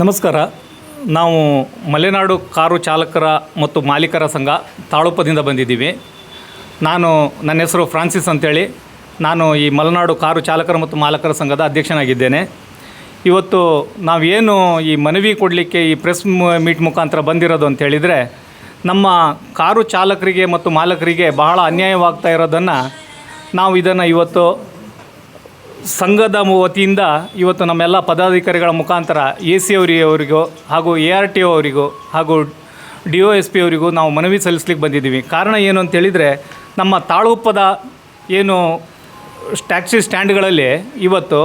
ನಮಸ್ಕಾರ. ನಾವು ಮಲೆನಾಡು ಕಾರು ಚಾಲಕರ ಮತ್ತು ಮಾಲೀಕರ ಸಂಘ ತಾಳುಪದಿಂದ ಬಂದಿದ್ದೀವಿ. ನಾನು ನನ್ನ ಹೆಸರು ಫ್ರಾನ್ಸಿಸ್ ಅಂತೇಳಿ. ನಾನು ಈ ಮಲೆನಾಡು ಕಾರು ಚಾಲಕರ ಮತ್ತು ಮಾಲಕರ ಸಂಘದ ಅಧ್ಯಕ್ಷನಾಗಿದ್ದೇನೆ. ಇವತ್ತು ನಾವೇನು ಈ ಮನವಿ ಕೊಡಲಿಕ್ಕೆ ಈ ಪ್ರೆಸ್ ಮೀಟ್ ಮುಖಾಂತರ ಬಂದಿರೋದು ಅಂತ ಹೇಳಿದರೆ ನಮ್ಮ ಕಾರು ಚಾಲಕರಿಗೆ ಮತ್ತು ಮಾಲಕರಿಗೆ ಬಹಳ ಅನ್ಯಾಯವಾಗ್ತಾ ಇರೋದನ್ನು ನಾವು ಇದನ್ನು ಇವತ್ತು ಸಂಘದ ವತಿಯಿಂದ ಇವತ್ತು ನಮ್ಮೆಲ್ಲ ಪದಾಧಿಕಾರಿಗಳ ಮುಖಾಂತರ ಎ ಸಿ ಅವರಿಗೂ ಹಾಗೂ ಎ ಆರ್ ಟಿ ಅವರಿಗೂ ಹಾಗೂ ಡಿ ಒ ಎಸ್ ಪಿ ಅವರಿಗೂ ನಾವು ಮನವಿ ಸಲ್ಲಿಸ್ಲಿಕ್ಕೆ ಬಂದಿದ್ದೀವಿ. ಕಾರಣ ಏನು ಅಂತ ಹೇಳಿದರೆ, ನಮ್ಮ ತಾಳುಪ್ಪದ ಏನು ಟ್ಯಾಕ್ಸಿ ಸ್ಟ್ಯಾಂಡ್ಗಳಲ್ಲಿ ಇವತ್ತು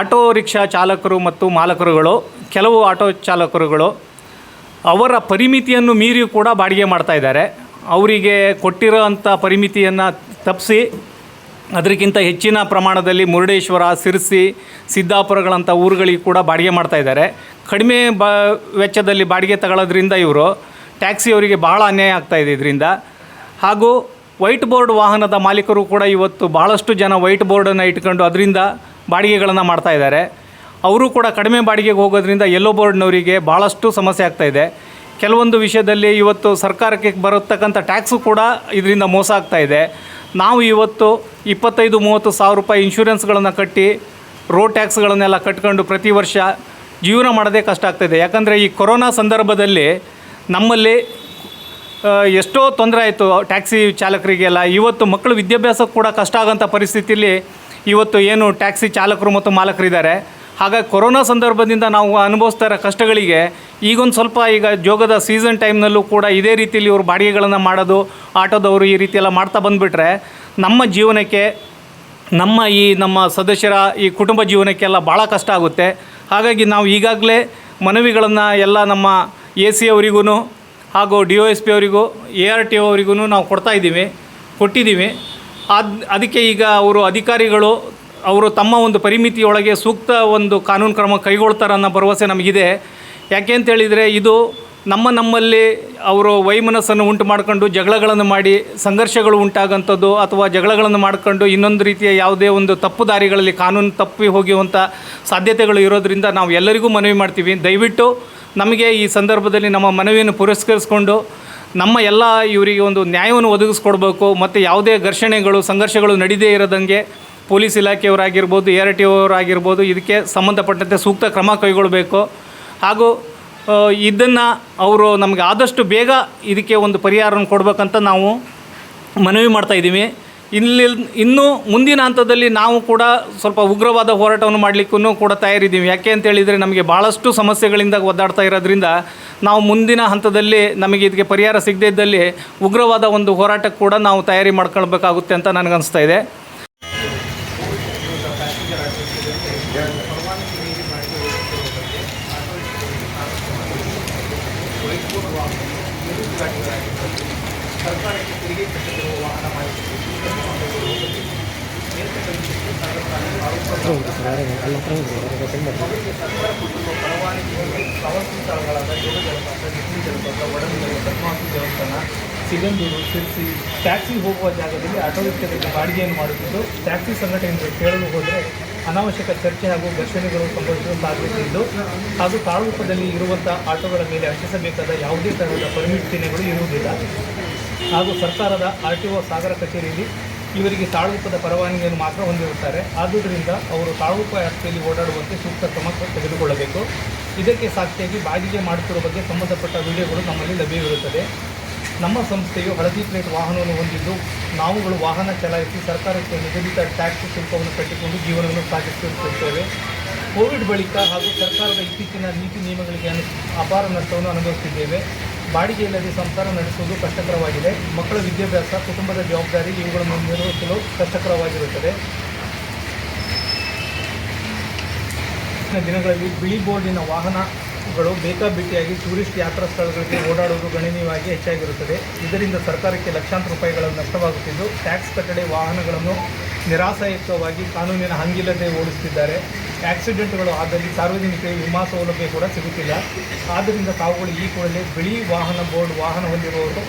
ಆಟೋ ರಿಕ್ಷಾ ಚಾಲಕರು ಮತ್ತು ಮಾಲಕರುಗಳು, ಕೆಲವು ಆಟೋ ಚಾಲಕರುಗಳು ಅವರ ಪರಿಮಿತಿಯನ್ನು ಮೀರಿ ಕೂಡ ಬಾಡಿಗೆ ಮಾಡ್ತಾ ಇದ್ದಾರೆ. ಅವರಿಗೆ ಕೊಟ್ಟಿರೋ ಅಂಥ ಪರಿಮಿತಿಯನ್ನು ತಪ್ಪಿಸಿ ಅದಕ್ಕಿಂತ ಹೆಚ್ಚಿನ ಪ್ರಮಾಣದಲ್ಲಿ ಮುರುಡೇಶ್ವರ, ಸಿರ್ಸಿ, ಸಿದ್ದಾಪುರಗಳಂಥ ಊರುಗಳಿಗೆ ಕೂಡ ಬಾಡಿಗೆ ಮಾಡ್ತಾ ಇದ್ದಾರೆ. ಕಡಿಮೆ ಬ, ವೆಚ್ಚದಲ್ಲಿ ಬಾಡಿಗೆ ತಗೊಳ್ಳೋದ್ರಿಂದ ಇವರು ಟ್ಯಾಕ್ಸಿಯವರಿಗೆ ಬಹಳ ಅನ್ಯಾಯ ಆಗ್ತಾ ಇದೆ ಇದರಿಂದ. ಹಾಗೂ ವೈಟ್ ಬೋರ್ಡ್ ವಾಹನದ ಮಾಲೀಕರು ಕೂಡ ಇವತ್ತು ಭಾಳಷ್ಟು ಜನ ವೈಟ್ ಬೋರ್ಡನ್ನು ಇಟ್ಕೊಂಡು ಅದರಿಂದ ಬಾಡಿಗೆಗಳನ್ನು ಮಾಡ್ತಾ ಇದ್ದಾರೆ. ಅವರು ಕೂಡ ಕಡಿಮೆ ಬಾಡಿಗೆಗೆ ಹೋಗೋದ್ರಿಂದ ಯೆಲ್ಲೋ ಬೋರ್ಡ್ನವರಿಗೆ ಭಾಳಷ್ಟು ಸಮಸ್ಯೆ ಆಗ್ತಾ ಇದೆ. ಕೆಲವೊಂದು ವಿಷಯದಲ್ಲಿ ಇವತ್ತು ಸರ್ಕಾರಕ್ಕೆ ಬರತಕ್ಕಂಥ ಟ್ಯಾಕ್ಸು ಕೂಡ ಇದರಿಂದ ಮೋಸ ಆಗ್ತಾ ಇದೆ. ನಾವು ಇವತ್ತು ಇಪ್ಪತ್ತೈದು, ಮೂವತ್ತು ಸಾವಿರ ರೂಪಾಯಿ ಇನ್ಶೂರೆನ್ಸ್ಗಳನ್ನು ಕಟ್ಟಿ ರೋಡ್ ಟ್ಯಾಕ್ಸ್ಗಳನ್ನೆಲ್ಲ ಕಟ್ಕೊಂಡು ಪ್ರತಿ ವರ್ಷ ಜೀವನ ಮಾಡೋದೇ ಕಷ್ಟ ಆಗ್ತಾಯಿದೆ ಯಾಕಂದರೆ ಈ ಕೊರೋನಾ ಸಂದರ್ಭದಲ್ಲಿ ನಮ್ಮಲ್ಲಿ ಎಷ್ಟೋ ತೊಂದರೆ ಆಯಿತು ಟ್ಯಾಕ್ಸಿ ಚಾಲಕರಿಗೆಲ್ಲ. ಇವತ್ತು ಮಕ್ಕಳು ವಿದ್ಯಾಭ್ಯಾಸಕ್ಕೆ ಕೂಡ ಕಷ್ಟ ಆಗೋಂಥ ಪರಿಸ್ಥಿತಿಯಲ್ಲಿ ಇವತ್ತು ಏನು ಟ್ಯಾಕ್ಸಿ ಚಾಲಕರು ಮತ್ತು ಮಾಲಕರಿದ್ದಾರೆ. ಹಾಗಾಗಿ ಕೊರೋನಾ ಸಂದರ್ಭದಿಂದ ನಾವು ಅನುಭವಿಸ್ತಾ ಇರೋ ಕಷ್ಟಗಳಿಗೆ ಈಗೊಂದು ಸ್ವಲ್ಪ ಈಗ ಜೋಗದ ಸೀಸನ್ ಟೈಮ್ನಲ್ಲೂ ಕೂಡ ಇದೇ ರೀತಿಯಲ್ಲಿ ಇವರು ಬಾಡಿಗೆಗಳನ್ನು ಮಾಡೋದು, ಆಟೋದವರು ಈ ರೀತಿಯೆಲ್ಲ ಮಾಡ್ತಾ ಬಂದುಬಿಟ್ರೆ ನಮ್ಮ ಜೀವನಕ್ಕೆ, ನಮ್ಮ ಈ ನಮ್ಮ ಸದಸ್ಯರ ಈ ಕುಟುಂಬ ಜೀವನಕ್ಕೆಲ್ಲ ಭಾಳ ಕಷ್ಟ ಆಗುತ್ತೆ. ಹಾಗಾಗಿ ನಾವು ಈಗಾಗಲೇ ಮನವಿಗಳನ್ನು ಎಲ್ಲ ನಮ್ಮ ಎ ಸಿ ಅವರಿಗೂ ಹಾಗೂ ಡಿ ಒ ಎಸ್ ಪಿ ಅವರಿಗೂ, ಎ ಆರ್ ಟಿ ಒ ಅವರಿಗೂ ನಾವು ಕೊಡ್ತಾ ಇದ್ದೀವಿ, ಕೊಟ್ಟಿದ್ದೀವಿ. ಅದು, ಅದಕ್ಕೆ ಈಗ ಅವರು ಅಧಿಕಾರಿಗಳು ಅವರು ತಮ್ಮ ಒಂದು ಪರಿಮಿತಿಯೊಳಗೆ ಸೂಕ್ತ ಒಂದು ಕಾನೂನು ಕ್ರಮ ಕೈಗೊಳ್ತಾರೆ ಅನ್ನೋ ಭರವಸೆ ನಮಗಿದೆ. ಯಾಕೆ ಅಂತೇಳಿದರೆ ಇದು ನಮ್ಮ ನಮ್ಮಲ್ಲಿ ಅವರು ವೈಮನಸ್ಸನ್ನು ಉಂಟು ಮಾಡ್ಕೊಂಡು ಜಗಳಗಳನ್ನು ಮಾಡಿ ಸಂಘರ್ಷಗಳು ಉಂಟಾಗಂಥದ್ದು ಅಥವಾ ಜಗಳಗಳನ್ನು ಮಾಡ್ಕೊಂಡು ಇನ್ನೊಂದು ರೀತಿಯ ಯಾವುದೇ ಒಂದು ತಪ್ಪು ದಾರಿಗಳಲ್ಲಿ ಕಾನೂನು ತಪ್ಪಿ ಹೋಗುವಂಥ ಸಾಧ್ಯತೆಗಳು ಇರೋದರಿಂದ ನಾವು ಎಲ್ಲರಿಗೂ ಮನವಿ ಮಾಡ್ತೀವಿ. ದಯವಿಟ್ಟು ನಮಗೆ ಈ ಸಂದರ್ಭದಲ್ಲಿ ನಮ್ಮ ಮನವಿಯನ್ನು ಪುರಸ್ಕರಿಸ್ಕೊಂಡು ನಮ್ಮ ಎಲ್ಲ ಇವರಿಗೆ ಒಂದು ನ್ಯಾಯವನ್ನು ಒದಗಿಸ್ಕೊಡ್ಬೇಕು. ಮತ್ತು ಯಾವುದೇ ಘರ್ಷಣೆಗಳು, ಸಂಘರ್ಷಗಳು ನಡೀದೇ ಇರೋದಂಗೆ ಪೊಲೀಸ್ ಇಲಾಖೆಯವರಾಗಿರ್ಬೋದು, ಎ ಆರ್ ಟಿ ಅವರಾಗಿರ್ಬೋದು, ಇದಕ್ಕೆ ಸಂಬಂಧಪಟ್ಟಂತೆ ಸೂಕ್ತ ಕ್ರಮ ಕೈಗೊಳ್ಳಬೇಕು. ಹಾಗೂ ಇದನ್ನು ಅವರು ನಮಗೆ ಆದಷ್ಟು ಬೇಗ ಇದಕ್ಕೆ ಒಂದು ಪರಿಹಾರವನ್ನು ಕೊಡಬೇಕಂತ ನಾವು ಮನವಿ ಮಾಡ್ತಾಯಿದ್ದೀವಿ ಇಲ್ಲಿ ಇನ್ನೂ ಮುಂದಿನ ಹಂತದಲ್ಲಿ ನಾವು ಕೂಡ ಸ್ವಲ್ಪ ಉಗ್ರವಾದ ಹೋರಾಟವನ್ನು ಮಾಡಲಿಕ್ಕೂ ಕೂಡ ತಯಾರಿದ್ದೀವಿ. ಯಾಕೆ ಅಂತ ಹೇಳಿದರೆ ನಮಗೆ ಭಾಳಷ್ಟು ಸಮಸ್ಯೆಗಳಿಂದ ಒದ್ದಾಡ್ತಾ ಇರೋದ್ರಿಂದ ನಾವು ಮುಂದಿನ ಹಂತದಲ್ಲಿ ನಮಗೆ ಇದಕ್ಕೆ ಪರಿಹಾರ ಸಿಗದೇ ಇದ್ದಲ್ಲಿ ಉಗ್ರವಾದ ಒಂದು ಹೋರಾಟಕ್ಕೆ ಕೂಡ ನಾವು ತಯಾರಿ ಮಾಡ್ಕೊಳ್ಬೇಕಾಗುತ್ತೆ ಅಂತ ನನಗನ್ನಿಸ್ತಾ ಇದೆ. ಸಿಗಂದೂರು ಶಿರ್ಸಿ ಟ್ಯಾಕ್ಸಿ ಹೋಗುವ ಜಾಗದಲ್ಲಿ ಆಟೋ ರಿಕ್ಷಾದಲ್ಲಿ ಬಾಡಿಗೆಯನ್ನು ಮಾಡುತ್ತಿದ್ದು ಟ್ಯಾಕ್ಸಿ ಸಂಘಟನೆಯಿಂದ ಕೇಳಲು ಹೋದರೆ ಅನಾವಶ್ಯಕ ಚರ್ಚೆ ಹಾಗೂ ಘರ್ಷಣೆಗಳು ಸಂಭವಿಸುವ ಸಾಧ್ಯತೆ ಇದ್ದು ಹಾಗೂ ತಾಲೂಕದಲ್ಲಿ ಇರುವಂಥ ಆಟೋಗಳ ಮೇಲೆ ಅಂಟಿಸಬೇಕಾದ ಯಾವುದೇ ತರಹದ ಪರಿಮಿಟ್ ಚಿಹ್ನೆಗಳು ಇರುವುದಿಲ್ಲ ಹಾಗೂ ಸರ್ಕಾರದ ಆರ್ ಟಿ ಒ ಸಾಗರ ಕಚೇರಿಯಲ್ಲಿ ಇವರಿಗೆ ತಾಳುಪದ ಪರವಾನಗಿಯನ್ನು ಮಾತ್ರ ಹೊಂದಿರುತ್ತಾರೆ. ಆದುದರಿಂದ ಅವರು ತಾಳುಪ ವ್ಯಾಪ್ತಿಯಲ್ಲಿ ಓಡಾಡುವಂತೆ ಸೂಕ್ತ ಕ್ರಮ ತೆಗೆದುಕೊಳ್ಳಬೇಕು. ಇದಕ್ಕೆ ಸಾಕ್ಷಿಯಾಗಿ ಬಾಡಿಗೆ ಮಾಡುತ್ತಿರುವ ಬಗ್ಗೆ ಸಂಬಂಧಪಟ್ಟ ವಿಡಿಯೋಗಳು ನಮ್ಮಲ್ಲಿ ಲಭ್ಯವಿರುತ್ತದೆ. ನಮ್ಮ ಸಂಸ್ಥೆಯು ಹಳದಿ ಪ್ಲೇಟ್ ವಾಹನವನ್ನು ಹೊಂದಿದ್ದು, ನಾವುಗಳು ವಾಹನ ಚಲಾಯಿಸಿ ಸರ್ಕಾರಕ್ಕೆ ನಿಗದಿತ ಟ್ಯಾಕ್ಸ್ ಶುಲ್ಕವನ್ನು ಕಟ್ಟಿಕೊಂಡು ಜೀವನವನ್ನು ಸಾಗಿಸುತ್ತಿರುತ್ತೇವೆ. ಕೋವಿಡ್ ಬಳಿಕ ಹಾಗೂ ಸರ್ಕಾರದ ಇತ್ತೀಚಿನ ನೀತಿ ನಿಯಮಗಳಿಗೆ ಅಪಾರ ನಷ್ಟವನ್ನು ಅನುಭವಿಸುತ್ತಿದ್ದೇವೆ ಬಾಡಿಗೆ ಇಲ್ಲದೆ ಸಂಸಾರ ನಡೆಸುವುದು ಕಷ್ಟಕರವಾಗಿದೆ. ಮಕ್ಕಳ ವಿದ್ಯಾಭ್ಯಾಸ, ಕುಟುಂಬದ ಜವಾಬ್ದಾರಿ ಇವುಗಳನ್ನು ನಿರ್ವಹಿಸಲು ಕಷ್ಟಕರವಾಗಿರುತ್ತದೆ. ದಿನಗಳಲ್ಲಿ ಬಿಳಿ ಬೋರ್ಡಿನ ವಾಹನಗಳು ಬೇಕಾಬಿಟ್ಟಿಯಾಗಿ ಟೂರಿಸ್ಟ್ ಯಾತ್ರಾ ಸ್ಥಳಗಳಿಗೆ ಓಡಾಡುವುದು ಗಣನೀಯವಾಗಿ ಹೆಚ್ಚಾಗಿರುತ್ತದೆ. ಇದರಿಂದ ಸರ್ಕಾರಕ್ಕೆ ಲಕ್ಷಾಂತರ ರೂಪಾಯಿಗಳ ನಷ್ಟವಾಗುತ್ತಿದ್ದು, ಟ್ಯಾಕ್ಸ್ ಕಟ್ಟಡೆ ವಾಹನಗಳನ್ನು ನಿರಾಸಯುಕ್ತವಾಗಿ ಕಾನೂನಿನ ಹಂಗಿಲ್ಲದೆ ಓಡಿಸ್ತಿದ್ದಾರೆ. ಆಕ್ಸಿಡೆಂಟ್ಗಳು ಆದಲ್ಲಿ ಸಾರ್ವಜನಿಕರಿಗೆ ವಿಮಾ ಸೌಲಭ್ಯ ಕೂಡ ಸಿಗುತ್ತಿಲ್ಲ. ಆದ್ದರಿಂದ ತಾವುಗಳು ಈ ಕೂಡಲೇ ಬಿಳಿ ವಾಹನ ಬೋರ್ಡ್ ವಾಹನ ಹೊಂದಿರುವವರು,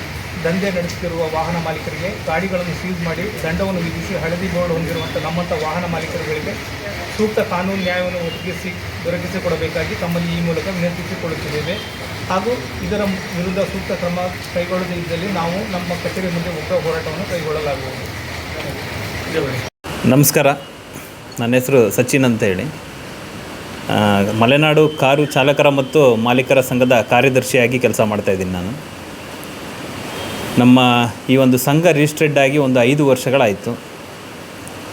ದಂಧೆ ನಡೆಸುತ್ತಿರುವ ವಾಹನ ಮಾಲೀಕರಿಗೆ ಗಾಡಿಗಳನ್ನು ಸೀಸ್ ಮಾಡಿ ದಂಡವನ್ನು ವಿಧಿಸಿ ಹಳದಿ ಬೋರ್ಡ್ ಹೊಂದಿರುವಂಥ ನಮ್ಮಂಥ ವಾಹನ ಮಾಲೀಕರುಗಳಿಗೆ ಸೂಕ್ತ ಕಾನೂನು ನ್ಯಾಯವನ್ನು ಒದಗಿಸಿ, ದೊರಕಿಸಿಕೊಡಬೇಕಾಗಿ ತಮ್ಮಲ್ಲಿ ಈ ಮೂಲಕ ವಿನಂತಿಸಿಕೊಳ್ಳುತ್ತಿದ್ದೇವೆ. ಹಾಗೂ ಇದರ ವಿರುದ್ಧ ಸೂಕ್ತ ಕ್ರಮ ಕೈಗೊಳ್ಳದೇ ಇದ್ದಲ್ಲಿ ನಾವು ನಮ್ಮ ಕಚೇರಿ ಮುಂದೆ ಉಗ್ರ ಹೋರಾಟವನ್ನು ಕೈಗೊಳ್ಳಲಾಗುವುದು. ನಮಸ್ಕಾರ. ನನ್ನ ಹೆಸರು ಸಚಿನ್ ಅಂತ ಹೇಳಿ. ಮಲೆನಾಡು ಕಾರು ಚಾಲಕರ ಮತ್ತು ಮಾಲೀಕರ ಸಂಘದ ಕಾರ್ಯದರ್ಶಿಯಾಗಿ ಕೆಲಸ ಮಾಡ್ತಾಯಿದ್ದೀನಿ ನಾನು. ನಮ್ಮ ಈ ಒಂದು ಸಂಘ ರಿಜಿಸ್ಟ್ರೆಡ್ ಆಗಿ ಒಂದು ಐದು ವರ್ಷಗಳಾಯಿತು.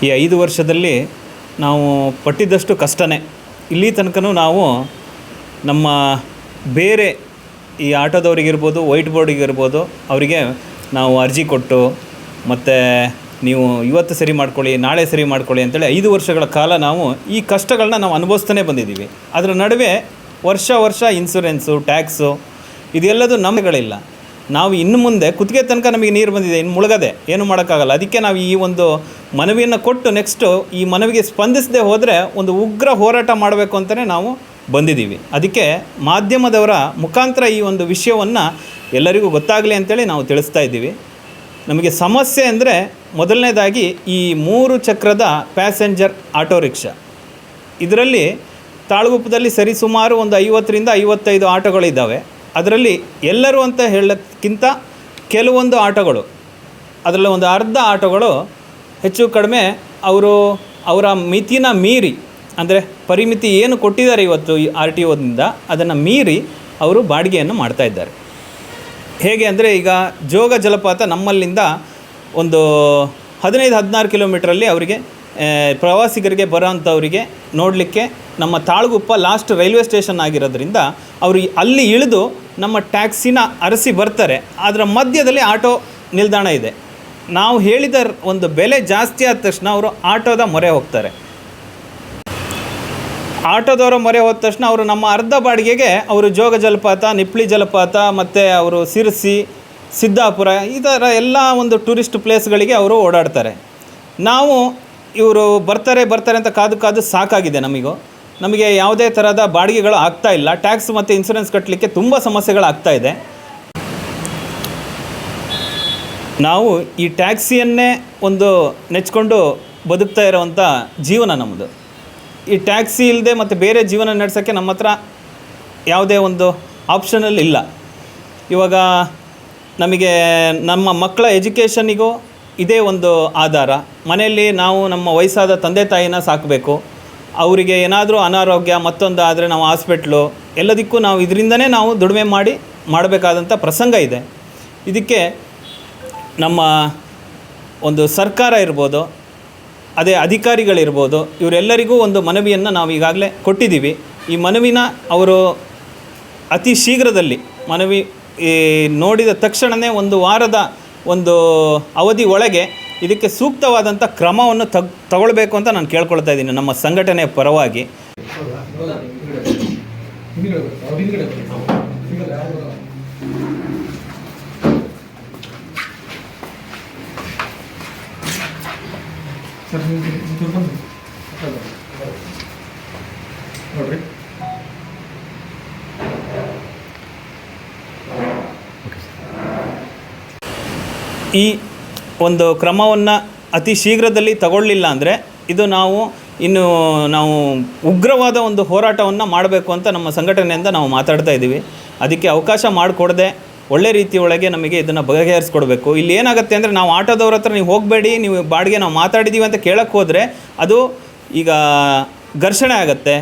ಈ ಐದು ವರ್ಷದಲ್ಲಿ ನಾವು ಪಟ್ಟಿದ್ದಷ್ಟು ಕಷ್ಟನೇ. ಇಲ್ಲಿ ತನಕನೂ ನಾವು ನಮ್ಮ ಬೇರೆ ಈ ಆಟೋದವರಿಗಿರ್ಬೋದು ವೈಟ್ ಬೋರ್ಡಿಗಿರ್ಬೋದು ಅವರಿಗೆ ನಾವು ಅರ್ಜಿ ಕೊಟ್ಟು ಮತ್ತು ನೀವು ಇವತ್ತು ಸರಿ ಮಾಡ್ಕೊಳ್ಳಿ, ನಾಳೆ ಸರಿ ಮಾಡ್ಕೊಳ್ಳಿ ಅಂತೇಳಿ ಐದು ವರ್ಷಗಳ ಕಾಲ ನಾವು ಈ ಕಷ್ಟಗಳನ್ನ ನಾವು ಅನುಭವಿಸ್ತಾನೆ ಬಂದಿದ್ದೀವಿ. ಅದರ ನಡುವೆ ವರ್ಷ ವರ್ಷ ಇನ್ಸೂರೆನ್ಸು ಟ್ಯಾಕ್ಸು ಇದೆಲ್ಲದೂ ನಮ್ಮಗಳಿಲ್ಲ. ನಾವು ಇನ್ನು ಮುಂದೆ ಕುತ್ತಿಗೆ ತನಕ ನಮಗೆ ನೀರು ಬಂದಿದೆ, ಇನ್ನು ಮುಳುಗದೆ, ಏನು ಮಾಡೋಕ್ಕಾಗಲ್ಲ. ಅದಕ್ಕೆ ನಾವು ಈ ಒಂದು ಮನವಿಯನ್ನು ಕೊಟ್ಟು ನೆಕ್ಸ್ಟು ಈ ಮನವಿಗೆ ಸ್ಪಂದಿಸದೆ ಹೋದರೆ ಒಂದು ಉಗ್ರ ಹೋರಾಟ ಮಾಡಬೇಕು ಅಂತಲೇ ನಾವು ಬಂದಿದ್ದೀವಿ. ಅದಕ್ಕೆ ಮಾಧ್ಯಮದವರ ಮುಖಾಂತರ ಈ ಒಂದು ವಿಷಯವನ್ನು ಎಲ್ಲರಿಗೂ ಗೊತ್ತಾಗಲಿ ಅಂತೇಳಿ ನಾವು ತಿಳಿಸ್ತಾ ಇದ್ದೀವಿ. ನಮಗೆ ಸಮಸ್ಯೆ ಅಂದರೆ ಮೊದಲನೇದಾಗಿ ಈ ಮೂರು ಚಕ್ರದ ಪ್ಯಾಸೆಂಜರ್ ಆಟೋ ರಿಕ್ಷಾ. ಇದರಲ್ಲಿ ತಾಳಗುಪ್ಪದಲ್ಲಿ ಸರಿಸುಮಾರು ಒಂದು ಐವತ್ತರಿಂದ ಐವತ್ತೈದು ಆಟೋಗಳಿದ್ದಾವೆ. ಅದರಲ್ಲಿ ಎಲ್ಲರೂ ಅಂತ ಹೇಳೋಕ್ಕಿಂತ ಕೆಲವೊಂದು ಆಟೋಗಳು, ಅದರಲ್ಲಿ ಒಂದು ಅರ್ಧ ಆಟೋಗಳು ಹೆಚ್ಚು ಕಡಿಮೆ ಅವರು ಅವರ ಮಿತಿನ ಮೀರಿ, ಅಂದರೆ ಪರಿಮಿತಿ ಏನು ಕೊಟ್ಟಿದ್ದಾರೆ ಇವತ್ತು ಈ ಆರ್ ಟಿ ಒದಿಂದ ಅದನ್ನು ಮೀರಿ ಅವರು ಬಾಡಿಗೆಯನ್ನು ಮಾಡ್ತಾ ಇದ್ದಾರೆ. ಹೇಗೆ ಅಂದರೆ ಈಗ ಜೋಗ ಜಲಪಾತ ನಮ್ಮಲ್ಲಿಂದ ಒಂದು ಹದಿನೈದು, ಹದಿನಾರು ಕಿಲೋಮೀಟ್ರಲ್ಲಿ ಅವರಿಗೆ ಪ್ರವಾಸಿಗರಿಗೆ ಬರೋ ಅಂಥವರಿಗೆ ನೋಡಲಿಕ್ಕೆ ನಮ್ಮ ತಾಳಗುಪ್ಪ ಲಾಸ್ಟ್ ರೈಲ್ವೆ ಸ್ಟೇಷನ್ ಆಗಿರೋದ್ರಿಂದ ಅವರು ಅಲ್ಲಿ ಇಳಿದು ನಮ್ಮ ಟ್ಯಾಕ್ಸಿನ ಅರಸಿ ಬರ್ತಾರೆ. ಅದರ ಮಧ್ಯದಲ್ಲಿ ಆಟೋ ನಿಲ್ದಾಣ ಇದೆ. ನಾವು ಹೇಳಿದ ಒಂದು ಬೆಲೆ ಜಾಸ್ತಿ ಆದ ತಕ್ಷಣ ಅವರು ಆಟೋದ ಮೊರೆ ಹೋಗ್ತಾರೆ. ಆಟೋದವರ ಮೊರೆ ಹೋದ ತಕ್ಷಣ ಅವರು ನಮ್ಮ ಅರ್ಧ ಬಾಡಿಗೆಗೆ ಅವರು ಜೋಗ ಜಲಪಾತ ನಿಪ್ಳಿ ಜಲಪಾತ, ಮತ್ತು ಅವರು ಸಿರ್ಸಿ ಸಿದ್ದಾಪುರ, ಈ ಥರ ಎಲ್ಲ ಒಂದು ಟೂರಿಸ್ಟ್ ಪ್ಲೇಸ್ಗಳಿಗೆ ಅವರು ಓಡಾಡ್ತಾರೆ. ನಾವು ಇವರು ಬರ್ತಾರೆ ಬರ್ತಾರೆ ಅಂತ ಕಾದು ಕಾದು ಸಾಕಾಗಿದೆ ನಮಗೂ. ನಮಗೆ ಯಾವುದೇ ಥರದ ಬಾಡಿಗೆಗಳು ಆಗ್ತಾ ಇಲ್ಲ. ಟ್ಯಾಕ್ಸ್ ಮತ್ತು ಇನ್ಸೂರೆನ್ಸ್ ಕಟ್ಟಲಿಕ್ಕೆ ತುಂಬ ಸಮಸ್ಯೆಗಳು ಆಗ್ತಾ ಇದೆ. ನಾವು ಈ ಟ್ಯಾಕ್ಸಿಯನ್ನೇ ಒಂದು ನೆಚ್ಕೊಂಡು ಬದುಕ್ತಾ ಇರೋವಂಥ ಜೀವನ ನಮ್ಮದು ಈ ಟ್ಯಾಕ್ಸಿ ಇಲ್ಲದೆ ಮತ್ತು ಬೇರೆ ಜೀವನ ನಡೆಸೋಕ್ಕೆ ನಮ್ಮ ಹತ್ರ ಯಾವುದೇ ಒಂದು ಆಪ್ಷನಲ್ಲಿ ಇಲ್ಲ. ಇವಾಗ ನಮಗೆ ನಮ್ಮ ಮಕ್ಕಳ ಎಜುಕೇಷನಿಗೂ ಇದೇ ಒಂದು ಆಧಾರ. ಮನೆಯಲ್ಲಿ ನಾವು ನಮ್ಮ ವಯಸ್ಸಾದ ತಂದೆ ತಾಯಿನ ಸಾಕಬೇಕು. ಅವರಿಗೆ ಏನಾದರೂ ಅನಾರೋಗ್ಯ ಮತ್ತೊಂದು ಆದರೆ ನಾವು ಹಾಸ್ಪಿಟ್ಲು, ಎಲ್ಲದಕ್ಕೂ ನಾವು ಇದರಿಂದನೇ ನಾವು ದುಡಿಮೆ ಮಾಡಿ ಮಾಡಬೇಕಾದಂಥ ಪ್ರಸಂಗ ಇದೆ. ಇದಕ್ಕೆ ನಮ್ಮ ಒಂದು ಸರ್ಕಾರ ಇರ್ಬೋದು, ಅದೇ ಅಧಿಕಾರಿಗಳಿರ್ಬೋದು, ಇವರೆಲ್ಲರಿಗೂ ಒಂದು ಮನವಿಯನ್ನು ನಾವು ಈಗಾಗಲೇ ಕೊಟ್ಟಿದ್ದೀವಿ. ಈ ಮನವಿನ ಅವರು ಅತಿ ಶೀಘ್ರದಲ್ಲಿ ಮನವಿ ಈ ನೋಡಿದ ತಕ್ಷಣವೇ ಒಂದು ವಾರದ ಒಂದು ಅವಧಿ ಒಳಗೆ ಇದಕ್ಕೆ ಸೂಕ್ತವಾದಂಥ ಕ್ರಮವನ್ನು ತಗ್, ತಗೊಳ್ಬೇಕು ಅಂತ ನಾನು ಕೇಳ್ಕೊಳ್ತಾ ಇದ್ದೀನಿ ನಮ್ಮ ಸಂಘಟನೆಯ ಪರವಾಗಿ. ನೋಡ್ರಿ ಈ ಒಂದು ಕ್ರಮವನ್ನು ಅತಿ ಶೀಘ್ರದಲ್ಲಿ ತಗೊಳ್ಳಿಲ್ಲ ಅಂದರೆ ಇದು ನಾವು ಇನ್ನು ನಾವು ಉಗ್ರವಾದ ಒಂದು ಹೋರಾಟವನ್ನು ಮಾಡಬೇಕು ಅಂತ ನಮ್ಮ ಸಂಘಟನೆಯಿಂದ ನಾವು ಮಾತಾಡ್ತಾ ಇದ್ದೀವಿ. ಅದಕ್ಕೆ ಅವಕಾಶ ಮಾಡಿಕೊಡದೆ ಒಳ್ಳೆ ರೀತಿಯೊಳಗೆ ನಮಗೆ ಇದನ್ನು ಬಗೆಹರಿಸ್ಕೊಡ್ಬೇಕು. ಇಲ್ಲಿ ಏನಾಗುತ್ತೆ ಅಂದರೆ ನಾವು ಆಟೋದವ್ರ ಹತ್ರ ನೀವು ಹೋಗಬೇಡಿ, ನೀವು ಬಾಡಿಗೆ ನಾವು ಮಾತಾಡಿದ್ದೀವಿ ಅಂತ ಕೇಳಕ್ಕೆ ಹೋದರೆ ಅದು ಈಗ ಘರ್ಷಣೆ ಆಗುತ್ತೆ.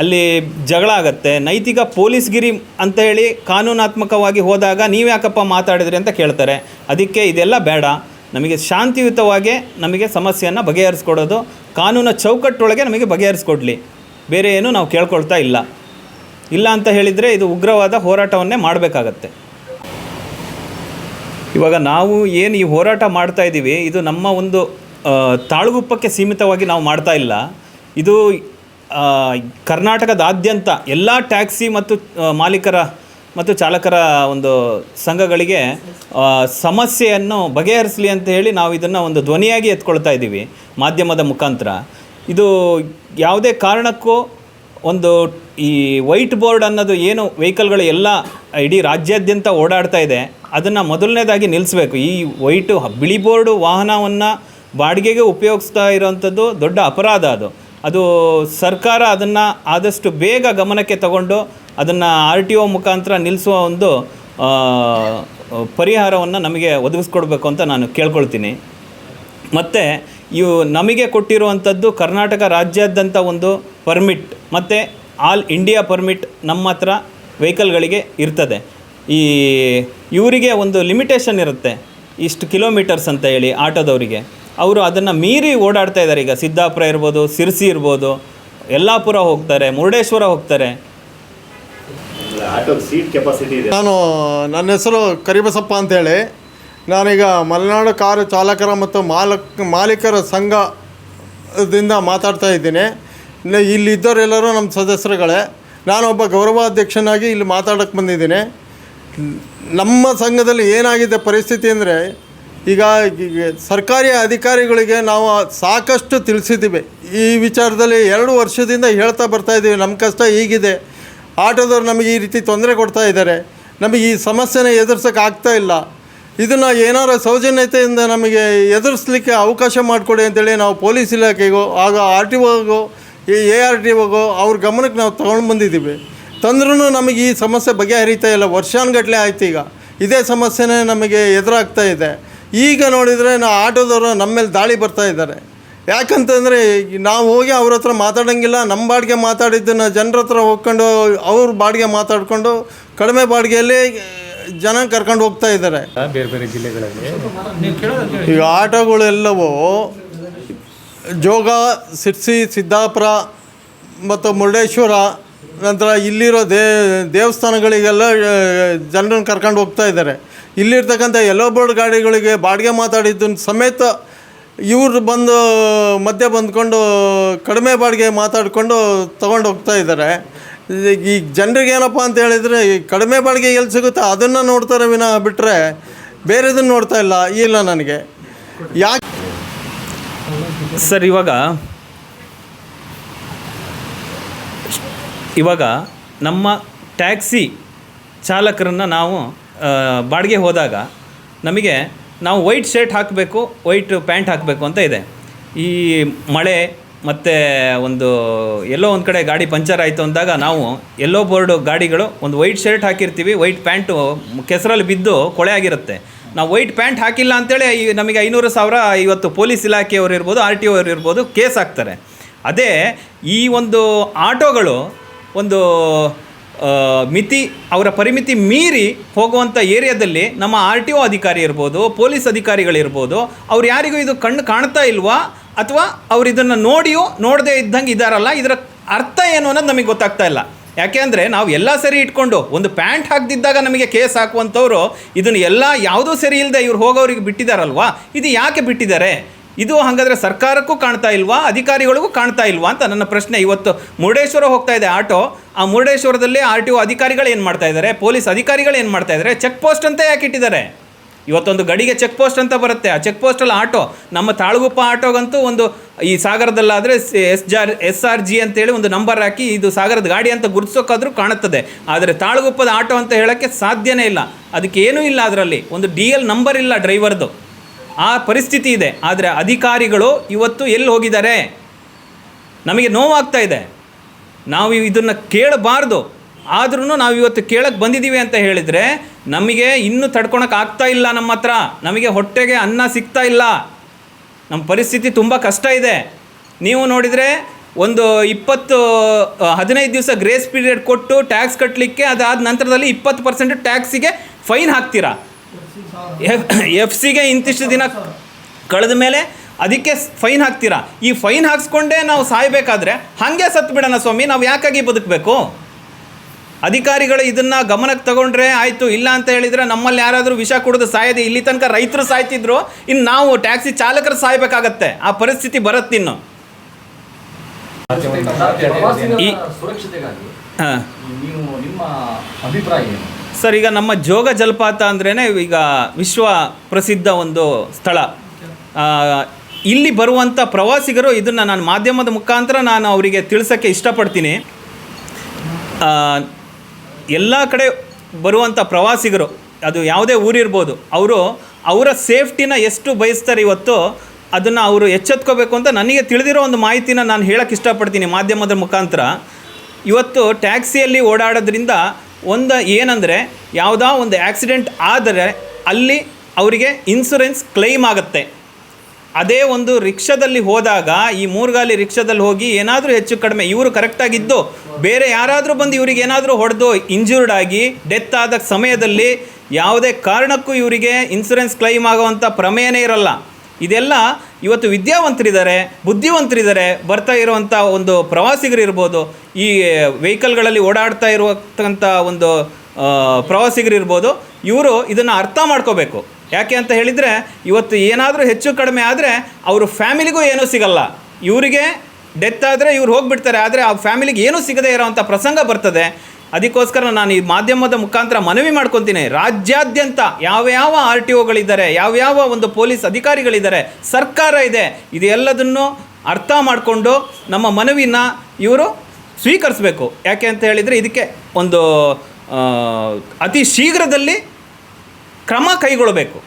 ಅಲ್ಲಿ ಜಗಳ ಆಗುತ್ತೆ, ನೈತಿಕ ಪೊಲೀಸ್ಗಿರಿ ಅಂತ ಹೇಳಿ ಕಾನೂನಾತ್ಮಕವಾಗಿ ಹೋದಾಗ ನೀವು ಯಾಕಪ್ಪ ಮಾತಾಡಿದ್ರಿ ಅಂತ ಕೇಳ್ತಾರೆ. ಅದಕ್ಕೆ ಇದೆಲ್ಲ ಬೇಡ. ನಮಗೆ ಶಾಂತಿಯುತವಾಗಿ ನಮಗೆ ಸಮಸ್ಯೆಯನ್ನು ಬಗೆಹರಿಸ್ಕೊಡೋದು, ಕಾನೂನ ಚೌಕಟ್ಟೊಳಗೆ ನಮಗೆ ಬಗೆಹರಿಸ್ಕೊಡ್ಲಿ. ಬೇರೆ ಏನು ನಾವು ಕೇಳ್ಕೊಳ್ತಾ ಇಲ್ಲ. ಇಲ್ಲ ಅಂತ ಹೇಳಿದರೆ ಇದು ಉಗ್ರವಾದ ಹೋರಾಟವನ್ನೇ ಮಾಡಬೇಕಾಗತ್ತೆ. ಇವಾಗ ನಾವು ಏನು ಈ ಹೋರಾಟ ಮಾಡ್ತಾ ಇದ್ದೀವಿ ಇದು ನಮ್ಮ ಒಂದು ತಾಳ್ಗುಪ್ಪಕ್ಕೆ ಸೀಮಿತವಾಗಿ ನಾವು ಮಾಡ್ತಾ ಇಲ್ಲ. ಇದು ಕರ್ನಾಟಕದಾದ್ಯಂತ ಎಲ್ಲ ಟ್ಯಾಕ್ಸಿ ಮತ್ತು ಮಾಲೀಕರ ಮತ್ತು ಚಾಲಕರ ಒಂದು ಸಂಘಗಳಿಗೆ ಸಮಸ್ಯೆಯನ್ನು ಬಗೆಹರಿಸಲಿ ಅಂತ ಹೇಳಿ ನಾವು ಇದನ್ನು ಒಂದು ಧ್ವನಿಯಾಗಿ ಎತ್ಕೊಳ್ತಾ ಇದ್ದೀವಿ ಮಾಧ್ಯಮದ ಮುಖಾಂತರ. ಇದು ಯಾವುದೇ ಕಾರಣಕ್ಕೂ ಒಂದು ಈ ವೈಟ್ ಬೋರ್ಡ್ ಅನ್ನೋದು ಏನು ವೆಹಿಕಲ್ಗಳು ಎಲ್ಲ ಇಡೀ ರಾಜ್ಯಾದ್ಯಂತ ಓಡಾಡ್ತಾ ಇದೆ, ಅದನ್ನು ಮೊದಲನೇದಾಗಿ ನಿಲ್ಲಿಸಬೇಕು ಈ ವೈಟು ಬಿಳಿ ಬೋರ್ಡು ವಾಹನವನ್ನು ಬಾಡಿಗೆಗೆ ಉಪಯೋಗಿಸ್ತಾ ಇರೋವಂಥದ್ದು ದೊಡ್ಡ ಅಪರಾಧ ಅದು. ಅದು ಸರ್ಕಾರ ಅದನ್ನು ಆದಷ್ಟು ಬೇಗ ಗಮನಕ್ಕೆ ತಗೊಂಡು ಅದನ್ನು ಆರ್ ಟಿ ಒ ಮುಖಾಂತರ ನಿಲ್ಲಿಸುವ ಒಂದು ಪರಿಹಾರವನ್ನು ನಮಗೆ ಒದಗಿಸ್ಕೊಡ್ಬೇಕು ಅಂತ ನಾನು ಕೇಳ್ಕೊಳ್ತೀನಿ. ಮತ್ತು ಇವು ನಮಗೆ ಕೊಟ್ಟಿರುವಂಥದ್ದು ಕರ್ನಾಟಕ ರಾಜ್ಯಾದ್ಯಂತ ಒಂದು ಪರ್ಮಿಟ್ ಮತ್ತು ಆಲ್ ಇಂಡಿಯಾ ಪರ್ಮಿಟ್ ನಮ್ಮ ಹತ್ರ ವೆಹಿಕಲ್ಗಳಿಗೆ ಇರ್ತದೆ. ಈ ಇವರಿಗೆ ಒಂದು ಲಿಮಿಟೇಷನ್ ಇರುತ್ತೆ, ಇಷ್ಟು ಕಿಲೋಮೀಟರ್ಸ್ ಅಂತ ಹೇಳಿ ಆಟೋದವರಿಗೆ. ಅವರು ಅದನ್ನು ಮೀರಿ ಓಡಾಡ್ತಾ ಇದ್ದಾರೆ. ಈಗ ಸಿದ್ದಾಪುರ ಇರ್ಬೋದು ಸಿರ್ಸಿ ಇರ್ಬೋದು ಯಲ್ಲಾಪುರ ಹೋಗ್ತಾರೆ ಮುರುಡೇಶ್ವರ ಹೋಗ್ತಾರೆ. ಆಟೋಗೆ ಸೀಟ್ ಕೆಪಾಸಿಟಿ ನಾನು ನನ್ನ ಹೆಸರು ಕರಿಬಸಪ್ಪ ಅಂತೇಳಿ. ನಾನೀಗ ಮಲೆನಾಡು ಕಾರು ಚಾಲಕರ ಮತ್ತು ಮಾಲಕ್ ಮಾಲೀಕರ ಸಂಘದಿಂದ ಮಾತಾಡ್ತಾ ಇದ್ದೀನಿ. ಇಲ್ಲಿದ್ದವರೆಲ್ಲರೂ ಇಲ್ಲಿ ಇದ್ದವರೆಲ್ಲರೂ ನಮ್ಮ ಸದಸ್ಯರುಗಳೇ. ನಾನೊಬ್ಬ ಗೌರವಾಧ್ಯಕ್ಷನಾಗಿ ಇಲ್ಲಿ ಮಾತಾಡೋಕ್ಕೆ ಬಂದಿದ್ದೀನಿ. ನಮ್ಮ ಸಂಘದಲ್ಲಿ ಏನಾಗಿದೆ ಪರಿಸ್ಥಿತಿ ಅಂದರೆ ಈಗ ಸರ್ಕಾರಿ ಅಧಿಕಾರಿಗಳಿಗೆ ನಾವು ಸಾಕಷ್ಟು ತಿಳಿಸಿದ್ದೀವಿ. ಈ ವಿಚಾರದಲ್ಲಿ ಎರಡು ವರ್ಷದಿಂದ ಹೇಳ್ತಾ ಬರ್ತಾ ಇದ್ದೀವಿ. ನಮ್ಮ ಕಷ್ಟ ಹೀಗಿದೆ ಆಟೋದವ್ರು ನಮಗೆ ಈ ರೀತಿ ತೊಂದರೆ ಕೊಡ್ತಾ ಇದ್ದಾರೆ. ನಮಗೆ ಈ ಸಮಸ್ಯೆನ ಎದುರ್ಸೋಕೆ ಆಗ್ತಾ ಇಲ್ಲ. ಇದನ್ನು ಏನಾರ ಸೌಜನ್ಯತೆಯಿಂದ ನಮಗೆ ಎದುರಿಸ್ಲಿಕ್ಕೆ ಅವಕಾಶ ಮಾಡಿಕೊಡಿ ಅಂತೇಳಿ ನಾವು ಪೊಲೀಸ್ ಇಲಾಖೆಗೋ, ಆಗ ಆರ್ ಟಿ ಒಗೋ ಎ ಆರ್ ಟಿ ಒಗೋ ಅವ್ರ ಗಮನಕ್ಕೆ ನಾವು ತೊಗೊಂಡು ಬಂದಿದ್ದೀವಿ. ತಂದ್ರೂ ನಮಗೆ ಈ ಸಮಸ್ಯೆ ಬಗೆಹರಿತಾ ಇಲ್ಲ. ವರ್ಷಾನುಗಟ್ಟಲೆ ಆಯ್ತು ಈಗ. ಇದೇ ಸಮಸ್ಯೆನೇ ನಮಗೆ ಎದುರಾಗ್ತಾ ಇದೆ. ಈಗ ನೋಡಿದರೆ ನಾ ಆಟೋದವರು ನಮ್ಮ ಮೇಲೆ ದಾಳಿ ಬರ್ತಾ ಇದ್ದಾರೆ. ಯಾಕಂತಂದರೆ ನಾವು ಹೋಗಿ ಅವ್ರ ಹತ್ರ ಮಾತಾಡೋಂಗಿಲ್ಲ ನಮ್ಮ ಬಾಡಿಗೆ ಮಾತಾಡಿದ್ದನ್ನು ಜನರ ಹತ್ರ ಹೋಗ್ಕೊಂಡು ಅವ್ರ ಬಾಡಿಗೆ ಮಾತಾಡಿಕೊಂಡು ಕಡಿಮೆ ಬಾಡಿಗೆಯಲ್ಲಿ ಜನ ಕರ್ಕೊಂಡು ಹೋಗ್ತಾ ಇದ್ದಾರೆ. ಬೇರೆ ಬೇರೆ ಜಿಲ್ಲೆಗಳಲ್ಲಿ. ಈಗ ಆಟೋಗಳೆಲ್ಲವೂ ಜೋಗ ಸಿರ್ಸಿ ಸಿದ್ದಾಪುರ ಮತ್ತು ಮುರುಡೇಶ್ವರ ನಂತರ ಇಲ್ಲಿರೋ ದೇ ದೇವಸ್ಥಾನಗಳಿಗೆಲ್ಲ ಜನರನ್ನು ಕರ್ಕೊಂಡು ಹೋಗ್ತಾ ಇದ್ದಾರೆ. ಇಲ್ಲಿರ್ತಕ್ಕಂಥ ಎಲ್ಲೋ ಬೋರ್ಡ್ ಗಾಡಿಗಳಿಗೆ ಬಾಡಿಗೆ ಮಾತಾಡಿದ್ದನ್ನು ಸಮೇತ ಇವರು ಬಂದು ಮಧ್ಯೆ ಬಂದ್ಕೊಂಡು ಕಡಿಮೆ ಬಾಡಿಗೆ ಮಾತಾಡಿಕೊಂಡು ತೊಗೊಂಡು ಹೋಗ್ತಾ ಇದ್ದಾರೆ. ಈ ಜನರಿಗೆ ಏನಪ್ಪ ಅಂತ ಹೇಳಿದರೆ ಈ ಕಡಿಮೆ ಬಾಡಿಗೆ ಎಲ್ಲಿ ಸಿಗುತ್ತೆ ಅದನ್ನು ನೋಡ್ತಾರೆ ವಿನಃ ಬಿಟ್ಟರೆ ಬೇರೆದನ್ನು ನೋಡ್ತಾ ಇಲ್ಲ ಇಲ್ಲ ನನಗೆ. ಯಾಕೆ ಸರ್, ಇವಾಗ ಇವಾಗ ನಮ್ಮ ಟ್ಯಾಕ್ಸಿ ಚಾಲಕರನ್ನು ನಾವು ಬಾಡಿಗೆ ಹೋದಾಗ ನಮಗೆ ನಾವು ವೈಟ್ ಶರ್ಟ್ ಹಾಕಬೇಕು, ವೈಟ್ ಪ್ಯಾಂಟ್ ಹಾಕಬೇಕು ಅಂತ ಇದೆ. ಈ ಮಳೆ ಮತ್ತು ಒಂದು ಎಲ್ಲೋ ಒಂದು ಕಡೆ ಗಾಡಿ ಪಂಚರ್ ಆಯಿತು ಅಂದಾಗ ನಾವು ಎಲ್ಲೋ ಬೋರ್ಡು ಗಾಡಿಗಳು ಒಂದು ವೈಟ್ ಶರ್ಟ್ ಹಾಕಿರ್ತೀವಿ, ವೈಟ್ ಪ್ಯಾಂಟು ಕೆಸರಲ್ಲಿ ಬಿದ್ದು ಕೊಳೆ ಆಗಿರುತ್ತೆ. ನಾವು ವೈಟ್ ಪ್ಯಾಂಟ್ ಹಾಕಿಲ್ಲ ಅಂತೇಳಿ ಈ ನಮಗೆ ಐನೂರು ಸಾವಿರ ಇವತ್ತು ಪೊಲೀಸ್ ಇಲಾಖೆಯವರು ಇರ್ಬೋದು, ಆರ್ ಟಿ ಅವರು ಇರ್ಬೋದು ಕೇಸ್ ಹಾಕ್ತಾರೆ. ಅದೇ ಈ ಒಂದು ಆಟೋಗಳು ಒಂದು ಮಿತಿ, ಅವರ ಪರಿಮಿತಿ ಮೀರಿ ಹೋಗುವಂಥ ಏರಿಯಾದಲ್ಲಿ ನಮ್ಮ ಆರ್ ಟಿ ಒ ಅಧಿಕಾರಿ ಇರ್ಬೋದು, ಪೊಲೀಸ್ ಅಧಿಕಾರಿಗಳಿರ್ಬೋದು, ಅವ್ರು ಯಾರಿಗೂ ಇದು ಕಣ್ಣು ಕಾಣ್ತಾ ಇಲ್ವಾ? ಅಥವಾ ಅವ್ರು ಇದನ್ನು ನೋಡಿಯೋ ನೋಡದೇ ಇದ್ದಂಗೆ ಇದ್ದಾರಲ್ಲ ಇದರ ಅರ್ಥ ಏನು ಅನ್ನೋದು ನಮಗೆ ಗೊತ್ತಾಗ್ತಾ ಇಲ್ಲ. ಯಾಕೆ ಅಂದರೆ ನಾವು ಎಲ್ಲ ಸರಿ ಇಟ್ಕೊಂಡು ಒಂದು ಪ್ಯಾಂಟ್ ಹಾಕ್ದಿದ್ದಾಗ ನಮಗೆ ಕೇಸ್ ಹಾಕುವಂಥವ್ರು ಇದನ್ನು ಎಲ್ಲ ಯಾವುದೂ ಸರಿ ಇಲ್ಲದೆ ಇವ್ರು ಹೋಗೋರಿಗೆ ಬಿಟ್ಟಿದ್ದಾರಲ್ವಾ ಇದು ಯಾಕೆ ಬಿಟ್ಟಿದ್ದಾರೆ? ಇದು ಹಾಗಾದರೆ ಸರ್ಕಾರಕ್ಕೂ ಕಾಣ್ತಾ ಇಲ್ವಾ? ಅಧಿಕಾರಿಗಳಿಗೂ ಕಾಣ್ತಾ ಇಲ್ವಾ ಅಂತ ನನ್ನ ಪ್ರಶ್ನೆ. ಇವತ್ತು ಮುರುಡೇಶ್ವರ ಹೋಗ್ತಾ ಇದೆ ಆಟೋ. ಆ ಮುರುಡೇಶ್ವರದಲ್ಲಿ ಆರ್ ಟಿ ಒ ಅಧಿಕಾರಿಗಳು ಏನು ಮಾಡ್ತಾ ಇದ್ದಾರೆ ಪೊಲೀಸ್ ಅಧಿಕಾರಿಗಳು ಏನು ಮಾಡ್ತಾ ಇದ್ದಾರೆ ಚೆಕ್ ಪೋಸ್ಟ್ ಅಂತ ಯಾಕೆ ಇಟ್ಟಿದ್ದಾರೆ? ಇವತ್ತೊಂದು ಗಡಿಗೆ ಚೆಕ್ ಪೋಸ್ಟ್ ಅಂತ ಬರುತ್ತೆ. ಆ ಚೆಕ್ ಪೋಸ್ಟಲ್ಲಿ ಆಟೋ, ನಮ್ಮ ತಾಳಗುಪ್ಪ ಆಟೋಗಂತೂ ಒಂದು ಈ ಸಾಗರದಲ್ಲಾದರೆ ಎಸ್ ಜಾರ್, ಎಸ್ ಆರ್ ಜಿ ಅಂತೇಳಿ ಒಂದು ನಂಬರ್ ಹಾಕಿ ಇದು ಸಾಗರದ ಗಾಡಿ ಅಂತ ಗುರುತಿಸೋಕ್ಕಾದರೂ ಕಾಣುತ್ತದೆ. ಆದರೆ ತಾಳಗುಪ್ಪದ ಆಟೋ ಅಂತ ಹೇಳೋಕ್ಕೆ ಸಾಧ್ಯನೇ ಇಲ್ಲ. ಅದಕ್ಕೆ ಏನೂ ಇಲ್ಲ ಅದರಲ್ಲಿ. ಒಂದು ಡಿ ಎಲ್ ನಂಬರ್ ಇಲ್ಲ ಡ್ರೈವರ್ದು ಆ ಪರಿಸ್ಥಿತಿ ಇದೆ. ಆದರೆ ಅಧಿಕಾರಿಗಳು ಇವತ್ತು ಎಲ್ಲಿ ಹೋಗಿದ್ದಾರೆ? ನಮಗೆ ನೋವಾಗ್ತಾ ಇದೆ. ನಾವು ಇದನ್ನು ಕೇಳಬಾರ್ದು. ಆದ್ರೂ ನಾವು ಇವತ್ತು ಕೇಳಕ್ಕೆ ಬಂದಿದ್ದೀವಿ ಅಂತ ಹೇಳಿದರೆ, ನಮಗೆ ಇನ್ನೂ ತಡ್ಕೊಳಕ್ಕೆ ಆಗ್ತಾ ಇಲ್ಲ ನಮ್ಮ ಹತ್ರ. ನಮಗೆ ಹೊಟ್ಟೆಗೆ ಅನ್ನ ಸಿಗ್ತಾ ಇಲ್ಲ. ನಮ್ಮ ಪರಿಸ್ಥಿತಿ ತುಂಬ ಕಷ್ಟ ಇದೆ. ನೀವು ನೋಡಿದರೆ ಒಂದು ಇಪ್ಪತ್ತು ಹದಿನೈದು ದಿವಸ ಗ್ರೇಸ್ ಪೀರಿಯಡ್ ಕೊಟ್ಟು ಟ್ಯಾಕ್ಸ್ ಕಟ್ಟಲಿಕ್ಕೆ ಅದಾದ ನಂತರದಲ್ಲಿ ಇಪ್ಪತ್ತು ಪರ್ಸೆಂಟ್ ಟ್ಯಾಕ್ಸಿಗೆ ಫೈನ್ ಹಾಕ್ತೀರಾ? ಎಫ್ ಎಫ್ ಸಿಗೆ ಇಂತಿಷ್ಟು ದಿನ ಕಳೆದ ಮೇಲೆ ಅದಕ್ಕೆ ಫೈನ್ ಹಾಕ್ತೀರಾ? ಈ ಫೈನ್ ಹಾಕ್ಸ್ಕೊಂಡೇ ನಾವು ಸಾಯಬೇಕಾದ್ರೆ ಹಾಗೆ ಸತ್ತು ಬಿಡೋಣ ಸ್ವಾಮಿ ನಾವು ಯಾಕಾಗಿ ಬದುಕಬೇಕು? ಅಧಿಕಾರಿಗಳು ಇದನ್ನು ಗಮನಕ್ಕೆ ತಗೊಂಡ್ರೆ ಆಯಿತು ಇಲ್ಲ ಅಂತ ಹೇಳಿದರೆ ನಮ್ಮಲ್ಲಿ ಯಾರಾದರೂ ವಿಷ ಕುಡಿದು ಸಾಯದೆ ಇಲ್ಲಿ ತನಕ ರೈತರು ಸಾಯ್ತಿದ್ರು ಇನ್ನು ನಾವು ಟ್ಯಾಕ್ಸಿ ಚಾಲಕರು ಸಾಯ್ಬೇಕಾಗತ್ತೆ. ಆ ಪರಿಸ್ಥಿತಿ ಬರುತ್ತಿನ್ನು ಈ ಸುರಕ್ಷತೆಗಾಗಿ ಹಾಂ. ನೀವು ನಿಮ್ಮ ಅಭಿಪ್ರಾಯ ಸರ್ ಈಗ ನಮ್ಮ ಜೋಗ ಜಲಪಾತ ಅಂದ್ರೇ ಈಗ ವಿಶ್ವ ಪ್ರಸಿದ್ಧ ಒಂದು ಸ್ಥಳ. ಆ, ಇಲ್ಲಿ ಬರುವಂಥ ಪ್ರವಾಸಿಗರು ಇದನ್ನು ನಾನು ಮಾಧ್ಯಮದ ಮುಖಾಂತರ ನಾನು ಅವರಿಗೆ ತಿಳಿಸೋಕ್ಕೆ ಇಷ್ಟಪಡ್ತೀನಿ. ಎಲ್ಲ ಕಡೆ ಬರುವಂಥ ಪ್ರವಾಸಿಗರು, ಅದು ಯಾವುದೇ ಊರಿರ್ಬೋದು ಅವರು ಅವರ ಸೇಫ್ಟಿನ ಎಷ್ಟು ಬಯಸ್ತಾರೆ ಇವತ್ತು, ಅದನ್ನು ಅವರು ಎಚ್ಚೆತ್ಕೋಬೇಕು ಅಂತ ನನಗೆ ತಿಳಿದಿರೋ ಒಂದು ಮಾಹಿತಿನ ನಾನು ಹೇಳೋಕ್ಕೆ ಇಷ್ಟಪಡ್ತೀನಿ ಮಾಧ್ಯಮದ ಮುಖಾಂತರ. ಇವತ್ತು ಟ್ಯಾಕ್ಸಿಯಲ್ಲಿ ಓಡಾಡೋದ್ರಿಂದ ಒಂದು ಏನಂದರೆ, ಯಾವುದೋ ಒಂದು ಆ್ಯಕ್ಸಿಡೆಂಟ್ ಆದರೆ ಅಲ್ಲಿ ಅವರಿಗೆ ಇನ್ಸುರೆನ್ಸ್ ಕ್ಲೈಮ್ ಆಗುತ್ತೆ. ಅದೇ ಒಂದು ರಿಕ್ಷಾದಲ್ಲಿ ಹೋದಾಗ, ಈ ಮೂರ್ಗಾಲಿ ರಿಕ್ಷಾದಲ್ಲಿ ಹೋಗಿ ಏನಾದರೂ ಹೆಚ್ಚು ಕಡಿಮೆ, ಇವರು ಕರೆಕ್ಟಾಗಿದ್ದು ಬೇರೆ ಯಾರಾದರೂ ಬಂದು ಇವರಿಗೆ ಏನಾದರೂ ಹೊಡೆದು ಇಂಜೂರ್ಡ್ ಆಗಿ ಡೆತ್ ಆದ ಸಮಯದಲ್ಲಿ ಯಾವುದೇ ಕಾರಣಕ್ಕೂ ಇವರಿಗೆ ಇನ್ಸುರೆನ್ಸ್ ಕ್ಲೈಮ್ ಆಗುವಂಥ ಪ್ರಮೇಯನೇ ಇರಲ್ಲ. ಇದೆಲ್ಲ ಇವತ್ತು ವಿದ್ಯಾವಂತರಿದ್ದಾರೆ, ಬುದ್ಧಿವಂತರಿದ್ದಾರೆ, ಬರ್ತಾ ಇರುವಂಥ ಒಂದು ಪ್ರವಾಸಿಗರು ಇರ್ಬೋದು, ಈ ವೆಹಿಕಲ್ಗಳಲ್ಲಿ ಓಡಾಡ್ತಾ ಇರುವಂಥ ಒಂದು ಪ್ರವಾಸಿಗರು ಇರ್ಬೋದು, ಇವರು ಇದನ್ನು ಅರ್ಥ ಮಾಡ್ಕೋಬೇಕು. ಯಾಕೆ ಅಂತ ಹೇಳಿದರೆ, ಇವತ್ತು ಏನಾದರೂ ಹೆಚ್ಚು ಕಡಿಮೆ ಆದರೆ ಅವ್ರ ಫ್ಯಾಮಿಲಿಗೂ ಏನೂ ಸಿಗಲ್ಲ. ಇವರಿಗೆ ಡೆತ್ ಆದರೆ ಇವ್ರು ಹೋಗಿಬಿಡ್ತಾರೆ, ಆದರೆ ಆ ಫ್ಯಾಮಿಲಿಗೆ ಏನೂ ಸಿಗದೇ ಇರೋವಂಥ ಪ್ರಸಂಗ ಬರ್ತದೆ. ಅದಕ್ಕೋಸ್ಕರ ನಾನು ಈ ಮಾಧ್ಯಮದ ಮುಖಾಂತರ ಮನವಿ ಮಾಡ್ಕೊತೀನಿ. ರಾಜ್ಯಾದ್ಯಂತ ಯಾವ್ಯಾವ ಆರ್ ಟಿ ಒಗಳಿದ್ದಾರೆ ಯಾವ್ಯಾವ ಒಂದು ಪೊಲೀಸ್ ಅಧಿಕಾರಿಗಳಿದ್ದಾರೆ, ಸರ್ಕಾರ ಇದೆ ಇದೆಲ್ಲದನ್ನು ಅರ್ಥ ಮಾಡಿಕೊಂಡು ನಮ್ಮ ಮನವಿನ ಇವರು ಸ್ವೀಕರಿಸಬೇಕು. ಯಾಕೆ ಅಂತ ಹೇಳಿದರೆ ಇದಕ್ಕೆ ಒಂದು ಅತಿ ಶೀಘ್ರದಲ್ಲಿ ಕ್ರಮ ಕೈಗೊಳ್ಳಬೇಕು.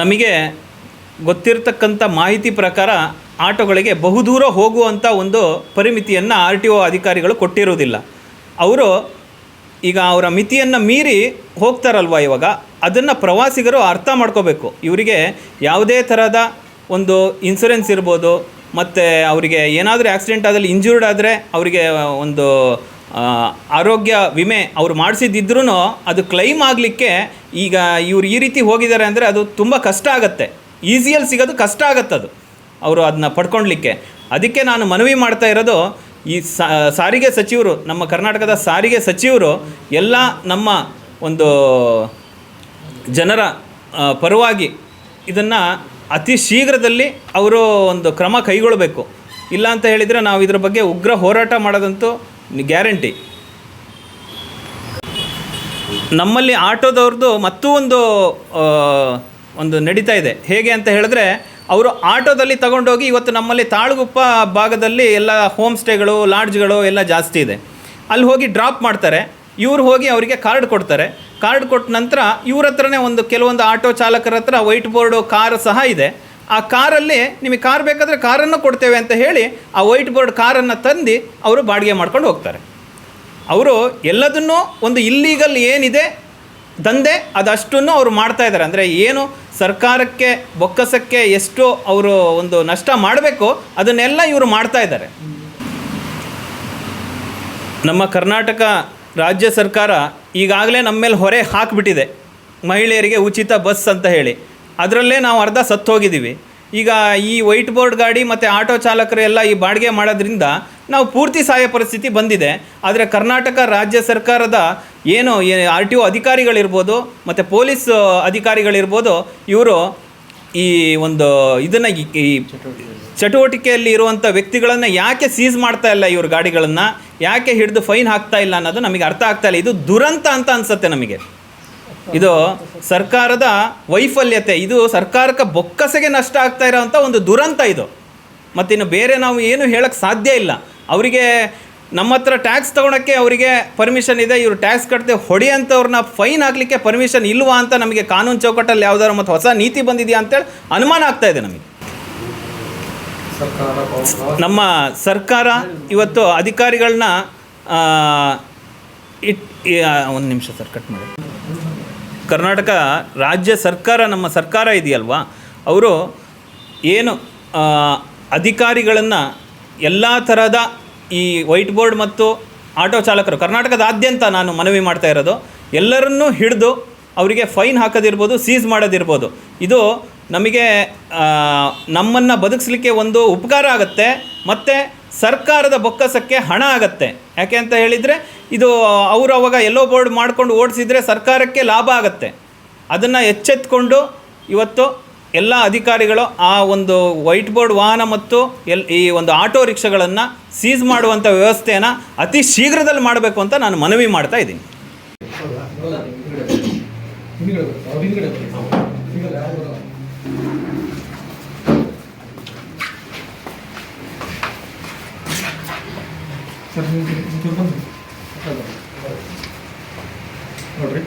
ನಮಗೆ ಗೊತ್ತಿರತಕ್ಕಂಥ ಮಾಹಿತಿ ಪ್ರಕಾರ ಆಟೋಗಳಿಗೆ ಬಹುದೂರ ಹೋಗುವಂಥ ಒಂದು ಪರಿಮಿತಿಯನ್ನು ಆರ್ ಟಿ ಒ ಅಧಿಕಾರಿಗಳು ಕೊಟ್ಟಿರುವುದಿಲ್ಲ. ಅವರು ಈಗ ಅವರ ಮಿತಿಯನ್ನು ಮೀರಿ ಹೋಗ್ತಾರಲ್ವ ಇವಾಗ? ಅದನ್ನು ಪ್ರವಾಸಿಗರು ಅರ್ಥ ಮಾಡ್ಕೋಬೇಕು. ಇವರಿಗೆ ಯಾವುದೇ ಥರದ ಒಂದು ಇನ್ಸುರೆನ್ಸ್ ಇರ್ಬೋದು, ಮತ್ತು ಅವರಿಗೆ ಏನಾದರೂ ಆಕ್ಸಿಡೆಂಟ್ ಆದಲ್ಲಿ ಇಂಜೂರ್ಡ್ ಆದರೆ ಅವರಿಗೆ ಒಂದು ಆರೋಗ್ಯ ವಿಮೆ ಅವರು ಮಾಡಿಸಿದ್ದಿದ್ರೂ ಅದು ಕ್ಲೈಮ್ ಆಗಲಿಕ್ಕೆ ಈಗ ಇವ್ರು ಈ ರೀತಿ ಹೋಗಿದ್ದಾರೆ ಅಂದರೆ ಅದು ತುಂಬ ಕಷ್ಟ ಆಗುತ್ತೆ. ಈಸಿಯಲ್ಲಿ ಸಿಗೋದು ಕಷ್ಟ ಆಗತ್ತೆ ಅದು ಅವರು ಅದನ್ನ ಪಡ್ಕೊಳ್ಲಿಕ್ಕೆ ಅದಕ್ಕೆ ನಾನು ಮನವಿ ಮಾಡ್ತಾ ಇರೋದು ಈ ಸಾರಿಗೆ ಸಚಿವರು, ನಮ್ಮ ಕರ್ನಾಟಕದ ಸಾರಿಗೆ ಸಚಿವರು ಎಲ್ಲ ನಮ್ಮ ಒಂದು ಜನರ ಪರವಾಗಿ ಇದನ್ನು ಅತಿ ಶೀಘ್ರದಲ್ಲಿ ಅವರು ಒಂದು ಕ್ರಮ ಕೈಗೊಳ್ಳಬೇಕು ಇಲ್ಲ ಅಂತ ಹೇಳಿದರೆ ನಾವು ಇದರ ಬಗ್ಗೆ ಉಗ್ರ ಹೋರಾಟ ಮಾಡೋದಂತೂ ಗ್ಯಾರಂಟಿ. ನಮ್ಮಲ್ಲಿ ಆಟೋದವ್ರದ್ದು ಮತ್ತೂ ಒಂದು ಒಂದು ನಡೀತಾ ಇದೆ. ಹೇಗೆ ಅಂತ ಹೇಳಿದ್ರೆ ಅವರು ಆಟೋದಲ್ಲಿ ತಗೊಂಡೋಗಿ ಇವತ್ತು ನಮ್ಮಲ್ಲಿ ತಾಳಗುಪ್ಪ ಭಾಗದಲ್ಲಿ ಎಲ್ಲ ಹೋಮ್ ಸ್ಟೇಗಳು ಲಾಡ್ಜ್ಗಳು ಎಲ್ಲ ಜಾಸ್ತಿ ಇದೆ. ಅಲ್ಲಿ ಹೋಗಿ ಡ್ರಾಪ್ ಮಾಡ್ತಾರೆ. ಇವ್ರು ಹೋಗಿ ಅವರಿಗೆ ಕಾರ್ಡ್ ಕೊಡ್ತಾರೆ. ಕಾರ್ಡ್ ಕೊಟ್ಟ ನಂತರ ಇವ್ರ ಹತ್ರನೇ ಒಂದು ಕೆಲವೊಂದು ಆಟೋ ಚಾಲಕರ ಹತ್ರ ವೈಟ್ ಬೋರ್ಡು ಕಾರ್ ಸಹ ಇದೆ. ಆ ಕಾರಲ್ಲಿ ನಿಮಗೆ ಕಾರ್ ಬೇಕಾದರೆ ಕಾರನ್ನು ಕೊಡ್ತೇವೆ ಅಂತ ಹೇಳಿ ಆ ವೈಟ್ ಬೋರ್ಡ್ ಕಾರನ್ನು ತಂದು ಅವರು ಬಾಡಿಗೆ ಮಾಡ್ಕೊಂಡು ಹೋಗ್ತಾರೆ. ಅವರು ಎಲ್ಲದನ್ನೂ ಒಂದು ಇಲ್ಲೀಗಲ್ ಏನಿದೆ ದಂಧೆ ಅದಷ್ಟನ್ನು ಅವರು ಮಾಡ್ತಾ ಇದ್ದಾರೆ. ಅಂದರೆ ಏನು ಸರ್ಕಾರಕ್ಕೆ ಬೊಕ್ಕಸಕ್ಕೆ ಎಷ್ಟು ಅವರು ಒಂದು ನಷ್ಟ ಮಾಡಬೇಕು ಅದನ್ನೆಲ್ಲ ಇವರು ಮಾಡ್ತಾ ಇದ್ದಾರೆ. ನಮ್ಮ ಕರ್ನಾಟಕ ರಾಜ್ಯ ಸರ್ಕಾರ ಈಗಾಗಲೇ ನಮ್ಮ ಮೇಲೆ ಹೊರೆ ಹಾಕಿಬಿಟ್ಟಿದೆ. ಮಹಿಳೆಯರಿಗೆ ಉಚಿತ ಬಸ್ ಅಂತ ಹೇಳಿ. ಅದರಲ್ಲೇ ನಾವು ಅರ್ಧ ಸತ್ತೋಗಿದ್ದೀವಿ. ಈಗ ಈ ವೈಟ್ ಬೋರ್ಡ್ ಗಾಡಿ ಮತ್ತು ಆಟೋ ಚಾಲಕರು ಎಲ್ಲ ಈ ಬಾಡಿಗೆ ಮಾಡೋದ್ರಿಂದ ನಾವು ಪೂರ್ತಿ ಸಹಾಯ ಪರಿಸ್ಥಿತಿ ಬಂದಿದೆ. ಆದರೆ ಕರ್ನಾಟಕ ರಾಜ್ಯ ಸರ್ಕಾರದ ಏನು ಆರ್ ಟಿ ಒ ಅಧಿಕಾರಿಗಳಿರ್ಬೋದು, ಮತ್ತು ಪೊಲೀಸ್ ಅಧಿಕಾರಿಗಳಿರ್ಬೋದು, ಇವರು ಈ ಒಂದು ಇದನ್ನು ಈ ಚಟುವಟಿಕೆಯಲ್ಲಿ ಇರುವಂಥ ವ್ಯಕ್ತಿಗಳನ್ನು ಯಾಕೆ ಸೀಸ್ ಮಾಡ್ತಾ ಇಲ್ಲ ಇವ್ರ ಗಾಡಿಗಳನ್ನು? ಯಾಕೆ ಹಿಡಿದು ಫೈನ್ ಹಾಕ್ತಾ ಇಲ್ಲ ಅನ್ನೋದು ನಮಗೆ ಅರ್ಥ ಆಗ್ತಾ ಇಲ್ಲ. ಇದು ದುರಂತ ಅಂತ ಅನಿಸುತ್ತೆ ನಮಗೆ. ಇದು ಸರ್ಕಾರದ ವೈಫಲ್ಯತೆ. ಇದು ಸರ್ಕಾರಕ್ಕೆ ಬೊಕ್ಕಸಗೆ ನಷ್ಟ ಆಗ್ತಾ ಇರೋವಂಥ ಒಂದು ದುರಂತ ಇದು. ಮತ್ತಿನ್ನು ಬೇರೆ ನಾವು ಏನು ಹೇಳಕ್ಕೆ ಸಾಧ್ಯ ಇಲ್ಲ. ಅವರಿಗೆ ನಮ್ಮ ಹತ್ರ ಟ್ಯಾಕ್ಸ್ ತೊಗೊಳಕ್ಕೆ ಅವರಿಗೆ ಪರ್ಮಿಷನ್ ಇದೆ. ಇವರು ಟ್ಯಾಕ್ಸ್ ಕಟ್ಟದೆ ಹೊಡೆಯಂಥವ್ರನ್ನ ಫೈನ್ ಹಾಕಲಿಕ್ಕೆ ಪರ್ಮಿಷನ್ ಇಲ್ವಾ ಅಂತ ನಮಗೆ ಕಾನೂನು ಚೌಕಟ್ಟಲ್ಲಿ ಯಾವ್ದಾದ್ರು ಮತ್ತು ಹೊಸ ನೀತಿ ಬಂದಿದೆಯಾ ಅಂತೇಳಿ ಅನುಮಾನ ಆಗ್ತಾ ಇದೆ ನಮಗೆ. ನಮ್ಮ ಸರ್ಕಾರ ಇವತ್ತು ಅಧಿಕಾರಿಗಳನ್ನ ಇಟ್ ಒಂದು ನಿಮಿಷ ಸರ್ ಕಟ್ ಮಾಡಿ. ಕರ್ನಾಟಕ ರಾಜ್ಯ ಸರ್ಕಾರ ನಮ್ಮ ಸರ್ಕಾರ ಇದೆಯಲ್ವಾ? ಅವರು ಏನು ಅಧಿಕಾರಿಗಳನ್ನು ಎಲ್ಲ ಥರದ ಈ ವೈಟ್ ಬೋರ್ಡ್ ಮತ್ತು ಆಟೋ ಚಾಲಕರು, ಕರ್ನಾಟಕದಾದ್ಯಂತ ನಾನು ಮನವಿ ಮಾಡ್ತಾ ಇರೋದು, ಎಲ್ಲರನ್ನೂ ಹಿಡಿದು ಅವರಿಗೆ ಫೈನ್ ಹಾಕೋದಿರ್ಬೋದು ಸೀಸ್ ಮಾಡೋದಿರ್ಬೋದು. ಇದು ನಮಗೆ ನಮ್ಮನ್ನು ಬದುಕಿಸ್ಲಿಕ್ಕೆ ಒಂದು ಉಪಕಾರ ಆಗುತ್ತೆ, ಮತ್ತು ಸರ್ಕಾರದ ಬೊಕ್ಕಸಕ್ಕೆ ಹಣ ಆಗತ್ತೆ. ಯಾಕೆ ಅಂತ ಹೇಳಿದರೆ, ಇದು ಅವರು ಅವಾಗ ಎಲ್ಲೋ ಬೋರ್ಡ್ ಮಾಡ್ಕೊಂಡು ಓಡಿಸಿದರೆ ಸರ್ಕಾರಕ್ಕೆ ಲಾಭ ಆಗತ್ತೆ. ಅದನ್ನು ಎಚ್ಚೆತ್ಕೊಂಡು ಇವತ್ತು ಎಲ್ಲ ಅಧಿಕಾರಿಗಳು ಆ ಒಂದು ವೈಟ್ ಬೋರ್ಡ್ ವಾಹನ ಮತ್ತು ಎಲ್ ಈ ಒಂದು ಆಟೋ ರಿಕ್ಷಾಗಳನ್ನು ಸೀಸ್ ಮಾಡುವಂಥ ವ್ಯವಸ್ಥೆಯನ್ನು ಅತಿ ಶೀಘ್ರದಲ್ಲಿ ಮಾಡಬೇಕು ಅಂತ ನಾನು ಮನವಿ ಮಾಡ್ತಾ ಇದ್ದೀನಿ. ನೋಡ್ರಿ.